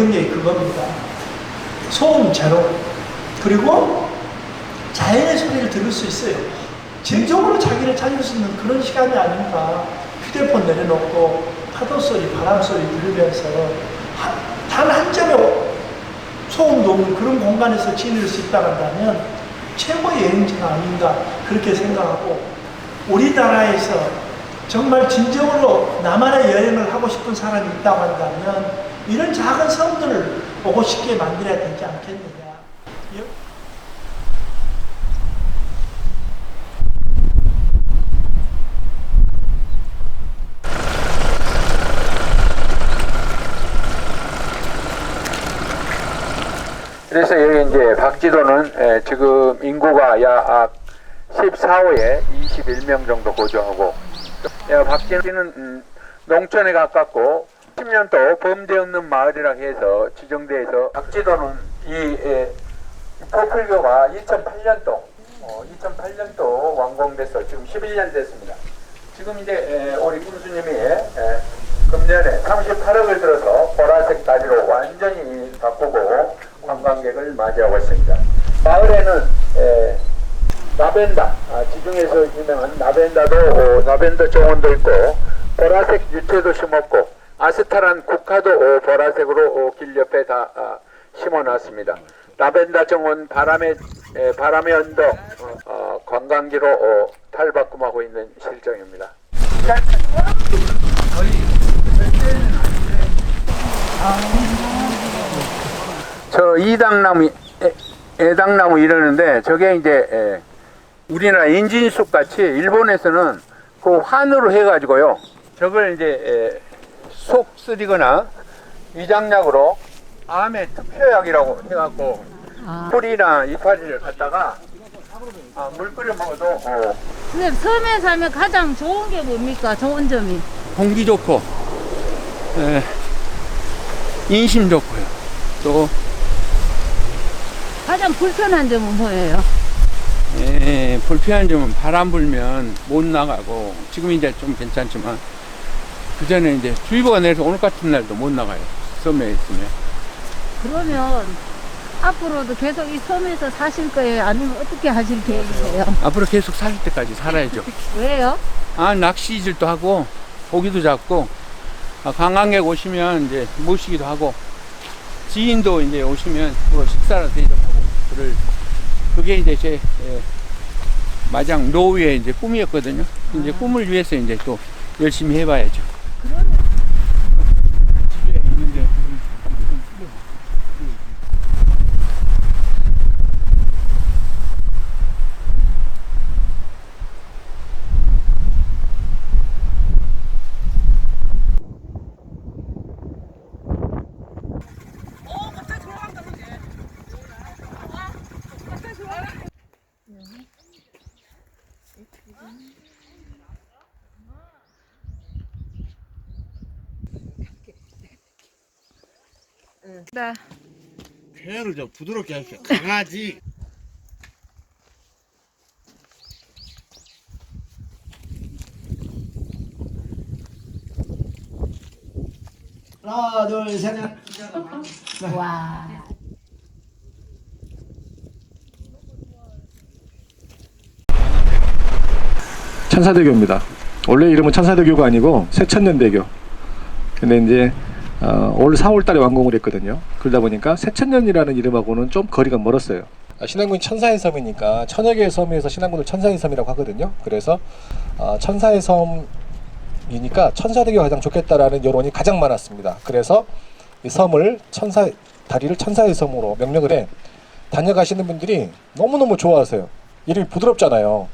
경쟁력이 그겁니다. 소음 제로. 그리고 자연의 소리를 들을 수 있어요. 진정으로 자기를 찾을 수 있는 그런 시간이 아닌가. 휴대폰 내려놓고 파도 소리, 바람 소리 들으면서 단 한 점의 소음도 없는 그런 공간에서 지낼 수 있다고 한다면 최고의 여행지가 아닌가 그렇게 생각하고 우리나라에서 정말 진정으로 나만의 여행을 하고 싶은 사람이 있다고 한다면 이런 작은 섬들을 보고 싶게 만들어야 되지 않겠느냐. 여- 그래서 여기 이제 박지도는 에, 지금 인구가 약 14호에 21명 정도 거주하고 야, 박지는 음, 농촌에 가깝고 10년도 범죄 없는 마을이라고 해서 지정돼서 박지도는 이 에, 포풀교가 2008년도 어, 2008년도 완공돼서 지금 11년 됐습니다. 지금 이제 에, 우리 군수님이 에, 금년에 38억을 들어서 보라색 다리로 완전히 바꾸고 관광객을 맞이하고 있습니다. 마을에는 에, 나벤다, 아, 지중해에서 유명한 나벤다도 어, 나벤더 정원도 있고 보라색 유채도 심었고 아스타란 국화도 어, 보라색으로 어, 길 옆에 다 아, 심어놨습니다. 라벤더 정원 바람의 에, 바람의 언덕 관광지로 어, 탈바꿈하고 있는 실정입니다. 저 이당나무, 애- 애당나무 이러는데 저게 이제 에, 우리나라 인진숲 같이 일본에서는 그 환으로 해가지고요. 저걸 이제 에, 속 쓰리거나 위장약으로 암의 특효약이라고 해갖고 뿌리나 이파리를 갖다가 아, 물 끓여 먹어도 어, 선생님 섬에 살면 가장 좋은 게 뭡니까? 좋은 점이 공기 좋고 에, 인심 좋고요. 또 가장 불편한 점은 뭐예요? 예, 불편한 점은 바람 불면 못 나가고 지금 이제 좀 괜찮지만 그 전에 이제 주의보가 내려서 오늘 같은 날도 못 나가요. 섬에 있으면. 그러면 앞으로도 계속 이 섬에서 사실 거예요? 아니면 어떻게 하실 계획이세요? 앞으로 계속 살 때까지 살아야죠. 왜요? 아, 낚시질도 하고 고기도 잡고 아, 관광객 오시면 이제 모시기도 하고 지인도 이제 오시면 뭐 식사를 대접하고 그럴 그게 이제 제 예, 마장 노후의 이제 꿈이었거든요. 이제 꿈을 위해서 이제 또 열심히 해봐야죠. 네. 표현을 좀 부드럽게 하십시오. 강아지. 하나, 둘, 셋. 와. 천사대교입니다. 원래 이름은 천사대교가 아니고 새천년대교. 근데 이제 어, 올 4월 달에 완공을 했거든요. 그러다 보니까 새천년이라는 이름하고는 좀 거리가 멀었어요. 아, 신안군이 천사의 섬이니까 천여 개의 섬에서 신안군을 천사의 섬이라고 하거든요. 그래서 어, 천사의 섬이니까 천사대교가 가장 좋겠다라는 여론이 가장 많았습니다. 그래서 이 섬을 천사 다리를 천사의 섬으로 명명을 해 다녀가시는 분들이 너무너무 좋아하세요. 이름이 부드럽잖아요.